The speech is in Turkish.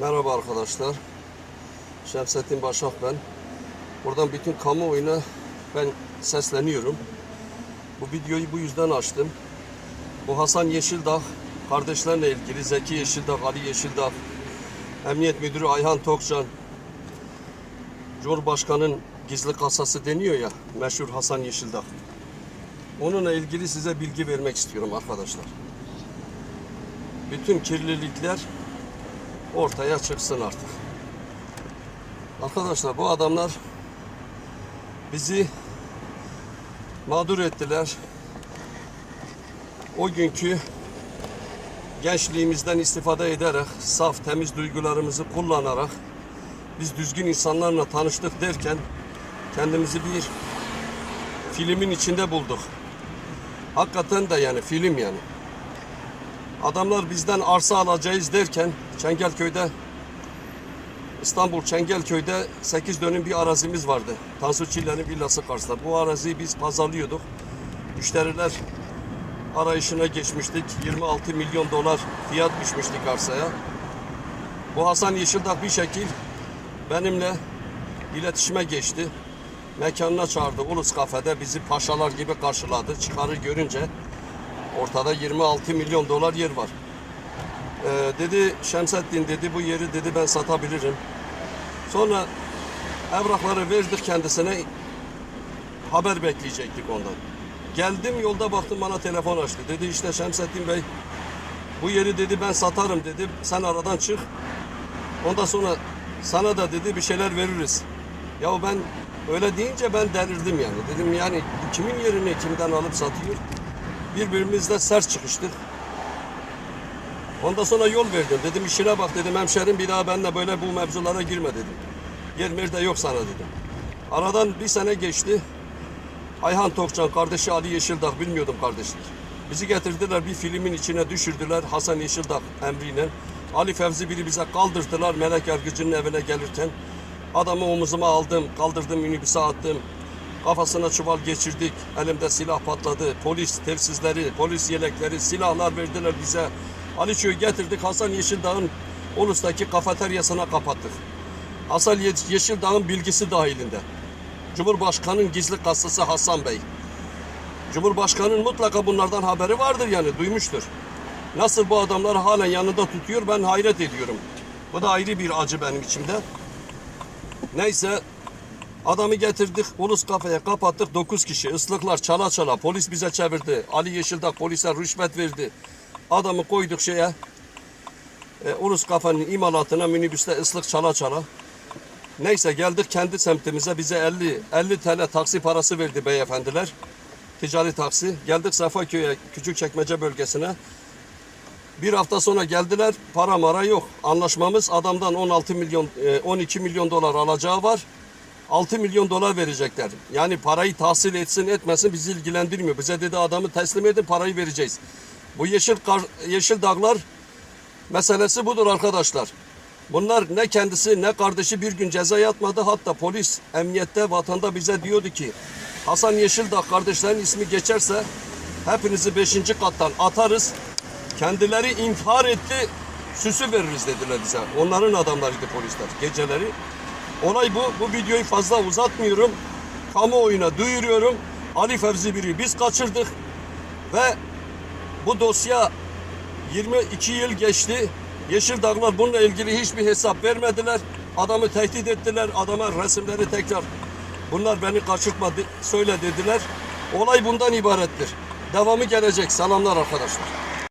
Merhaba arkadaşlar. Şemsettin Başak ben. Buradan bütün kamuoyuna ben sesleniyorum. Bu videoyu bu yüzden açtım. Bu Hasan Yeşildağ kardeşlerle ilgili Zeki Yeşildağ, Ali Yeşildağ, Emniyet Müdürü Ayhan Tokcan, Cumhurbaşkanı'nın gizli kasası deniyor ya, meşhur Hasan Yeşildağ. Onunla ilgili size bilgi vermek istiyorum arkadaşlar. Bütün kirlilikler ortaya çıksın artık. Arkadaşlar bu adamlar bizi mağdur ettiler. O günkü gençliğimizden istifade ederek, saf temiz duygularımızı kullanarak biz düzgün insanlarla tanıştık derken kendimizi bir filmin içinde bulduk. Hakikaten de yani film yani. Adamlar bizden arsa alacağız derken Çengelköy'de İstanbul Çengelköy'de 8 dönüm bir arazimiz vardı. Tansu Çiller'in villası karşısında. Bu araziyi biz pazarlıyorduk. Müşteriler arayışına geçmiştik. 26 milyon dolar fiyat düşmüştük arsaya. Bu Hasan Yeşildağ bir şekil benimle iletişime geçti. Mekanına çağırdı. Ulus kafede bizi paşalar gibi karşıladı. Çıkarı görünce ortada 26 milyon dolar yer var. Ee, dedi Şemsettin dedi bu yeri dedi ben satabilirim. Sonra evrakları verdik kendisine haber bekleyecektik ondan. Geldim yolda baktım bana telefon açtı. Dedi işte Şemsettin Bey bu yeri dedi ben satarım dedi. Sen aradan çık. Ondan sonra sana da dedi bir şeyler veririz. Ya ben öyle deyince ben delirdim yani. Dedim yani kimin yerini kimden alıp satıyor? Birbirimizle sert çıkıştık. Ondan sonra yol verdim. Dedim işine bak dedim hemşerim bir daha benimle böyle bu mevzulara girme dedim. Yer merde yok sana dedim. Aradan bir sene geçti. Ayhan Tokcan kardeşi Ali Yeşildağ bilmiyordum kardeşler. Bizi getirdiler bir filmin içine düşürdüler Hasan Yeşildağ emriyle. Ali Fevzi biri bize kaldırdılar melek yargıcının evine gelirken. Adamı omuzuma aldım, kaldırdım minibüse attım. Kafasına çuval geçirdik. Elimde silah patladı. Polis telsizleri, polis yelekleri, silahlar verdiler bize. Aliço'yu getirdik. Hasan Yeşildağ'ın Ulus'taki kafeteryasına kapattık. Hasan Ye- Yeşildağ'ın bilgisi dahilinde. Cumhurbaşkanı'nın gizli kasası Hasan Bey. Cumhurbaşkanı'nın mutlaka bunlardan haberi vardır yani duymuştur. Nasıl bu adamları halen yanında tutuyor ben hayret ediyorum. Bu da ayrı bir acı benim içimde. Neyse adamı getirdik ulus kafeye kapattık 9 kişi ıslıklar çala çala polis bize çevirdi. Ali Yeşildağ polise rüşvet verdi. Adamı koyduk şeye e, ulus kafenin imalatına minibüste ıslık çala çala. Neyse geldik kendi semtimize bize 50 50 TL taksi parası verdi beyefendiler. Ticari taksi. Geldik Safaköy'e Küçükçekmece bölgesine. Bir hafta sonra geldiler. Para mara yok. Anlaşmamız adamdan 16 milyon e, 12 milyon dolar alacağı var. 6 milyon dolar verecekler. Yani parayı tahsil etsin etmesin bizi ilgilendirmiyor. Bize dedi adamı teslim edin parayı vereceğiz. Bu yeşil kar, yeşil dağlar meselesi budur arkadaşlar. Bunlar ne kendisi ne kardeşi bir gün ceza yatmadı. Hatta polis emniyette vatanda bize diyordu ki Hasan Yeşildağ kardeşlerin ismi geçerse hepinizi 5. kattan atarız. Kendileri intihar etti süsü veririz dediler bize. Onların adamlarıydı polisler geceleri. Olay bu. Bu videoyu fazla uzatmıyorum. Kamuoyuna duyuruyorum. Ali Fevzi biri biz kaçırdık ve bu dosya 22 yıl geçti. Yeşil Dağlar bununla ilgili hiçbir hesap vermediler. Adamı tehdit ettiler. Adama resimleri tekrar bunlar beni kaçırtma de- söyle dediler. Olay bundan ibarettir. Devamı gelecek. Selamlar arkadaşlar.